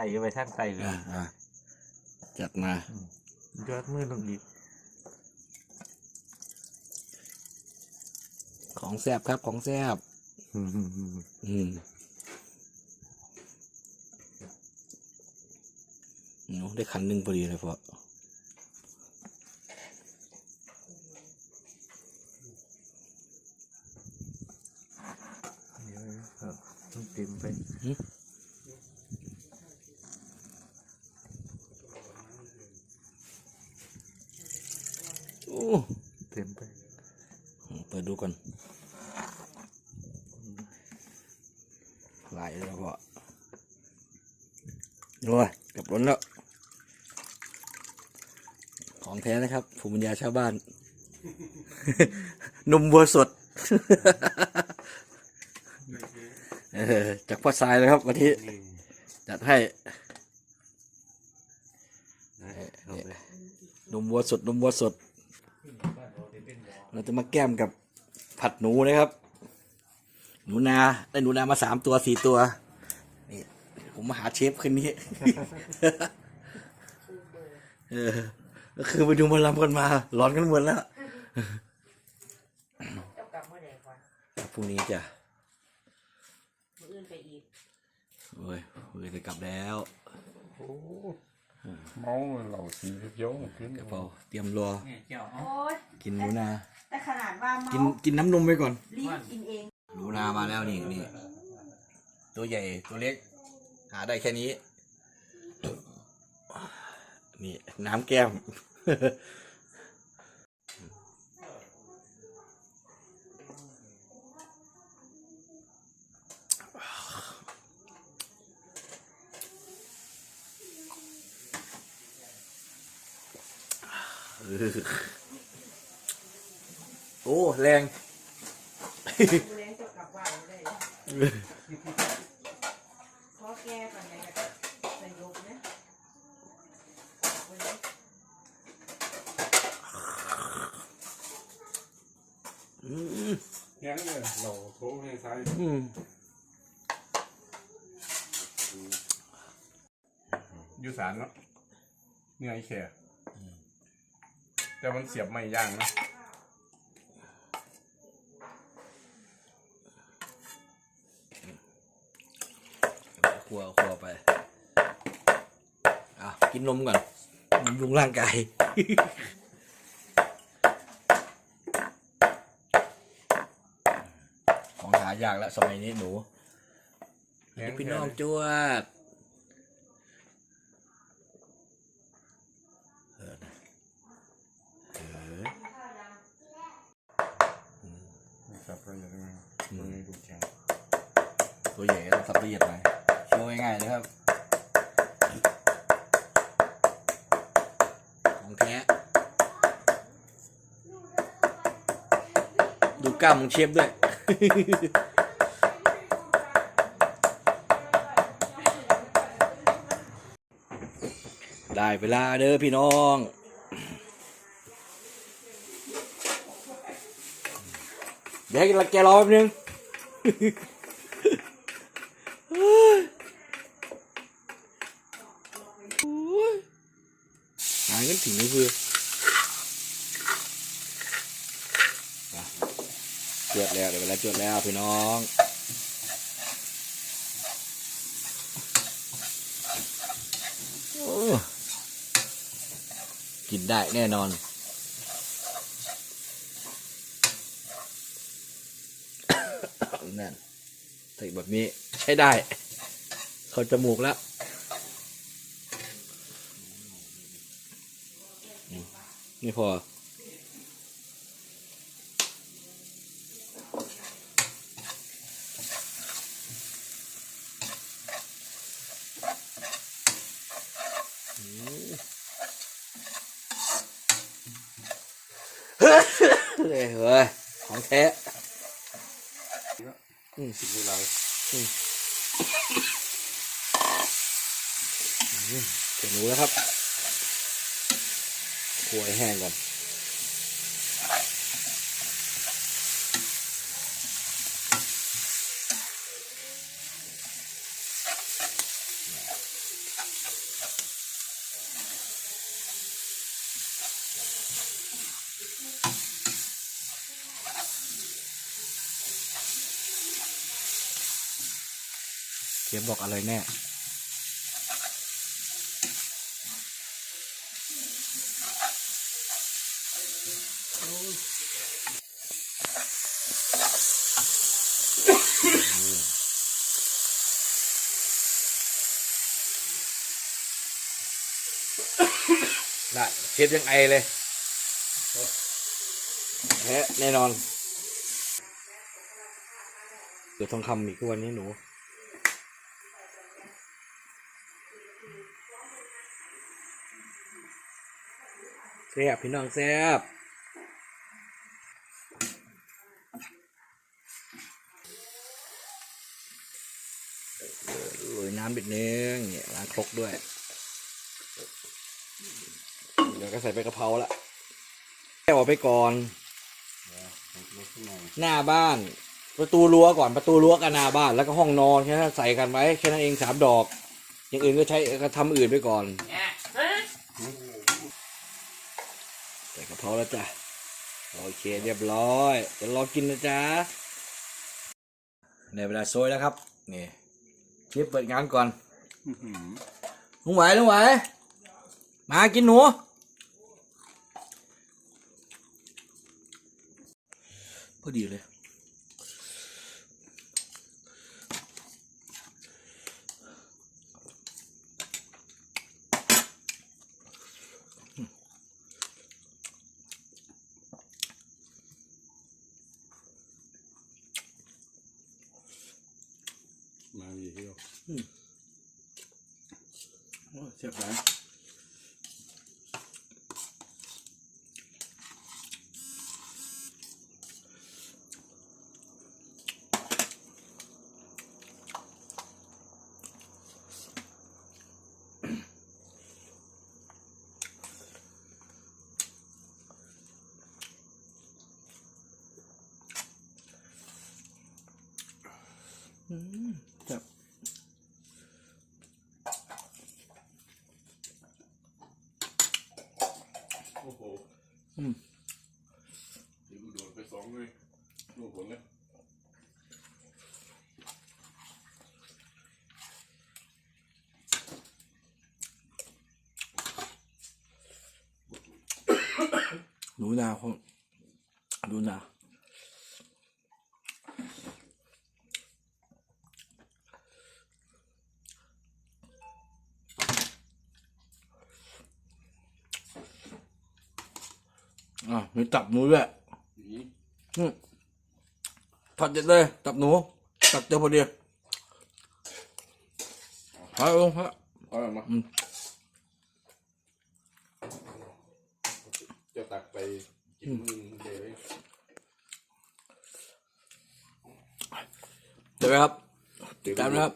ไตไปทางไตเลยอ่าอ่าจัดมายอดมือลงอีกของแซบครับของแซบอืมเนาะได้คันหนึ่งพอดีเลยพอเดี๋ยวครับต้องเต็มไป โอ้เต็มไปเปิดดูก่อนไหลแล้วพอโอ้ยเกับล้นแล้ว ของแท้นะครับภูมิปัญญาชาวบ้านนมวัวสดเออจากพ่อทรายเลยครับวันนี้จัดให้นมวัวสดนมวัวสด เราจะมาแก้มกับผัดหนูนะครับ หนูนาได้หนูนามาสามตัวสี่ตัวนี่ผมมาหาเชฟคืนนี้ เออก็คือไปดูหมาลำกันมา ร้อนกันหมดแล้วเจ้ากลับเมื่อไหร่ก่อนพรุ่งนี้จะมื้ออื่นไปอีกโอ้ยเฮ้ยจะกลับแล้วโอ้เมาเหล่าสีเขียวๆขึ้นเดี๋ยวพอเตรียมรอโอ้ยกินหนูนา แต่ขนาดว่าเมากินกินน้ำนมไปก่อนรีบกินเองหนูนามาแล้วนี่นี่ตัวใหญ่ตัวเล็ก หาได้แค่นี้ นี่น้ำแก้ม โอ้แรงดูแลเจ้ากลับบ้านไม่ได้เลยขอแก้ก่อนไงกับนายกนะวันนี้อืมยังเลยเหล่าโถให้ซ้ายอืมอยู่สารเนาะเนื้อไอ้แค่แต่มันเสียบไม่ย่างนะ ครัวครัวไปอะกินนมก่อนบำรุงร่างกายของหายากแล้วสมัยนี้หนูพี่น้องจวดเออนะเออสับละเอียดมากมือดูแข็งตัวใหญ่ก็ต้องสับละเอียดหน่ อยโชว์ง่ายๆนะครับของแท้ดูกล้ามของเชฟด้วยได้เวลาเด้อพี่น้องเดี๋ยวแกรอแป๊บนึง หายกัน ถึงนี่คือมาจวดแล้วเดี๋ยวเวลาจวดแล้วพี่น้องอกินได้แน่นอน นั่นใส่แบบนี้ใช้ได้ เขาจมูกแล้ว ไม่พอเฮ้ยเฮ้ยของแท้อืมสิบเวลาเดี๋ยวหนูแล้วครับ ควยแห้งก่อนเขียบบอกอะไรแน่ ได้เชฟยังไอเลยแพ้แน่นอนเดี๋ยวทองคำอีกทุกวันนี้หนูแซ่บพี่น้องแซ่บ ยน้ำบิดนึงเนี่ยล้างครกด้วย เดี๋ยวก็ใส่ใบกระเพราละแค่ออกไปก่อน หน้าบ้าน ประตูรั้วก่อนประตูรั้วกับหน้าบ้านแล้วก็ห้องนอนแค่นั้นใส่กันไว้แค่นั้นเองสามดอก อย่างอื่นก็ใช้ก็ทำอื่นไปก่อนใส่กะเพราแล้วจ้ะโอเคเรียบร้อยเดี๋ยวรอกินนะจ๊ะในเวลาโซยแล้วครับนี่ เชฟเปิดงานก่อนอื้อหือลุงไหวลุงไหว มากินหนู พอดีเลย มาอีกแล้ว โอ้เสียบไหนจับ โอ้โห อืม เดี๋ยวกูโดดไปสองเลยลูกผลเลย หนูนาของหนูนาอะมีตับหนูด้วยนี่อืมทอดเด็ดเลย ตับหนู ตักเดียวพอดีเอาลงฮะเอาออกมาอืม จะ ตักไปกินมึงเดี๋ยวเลยเดี๋ยวไหมครับติดตามนะครับ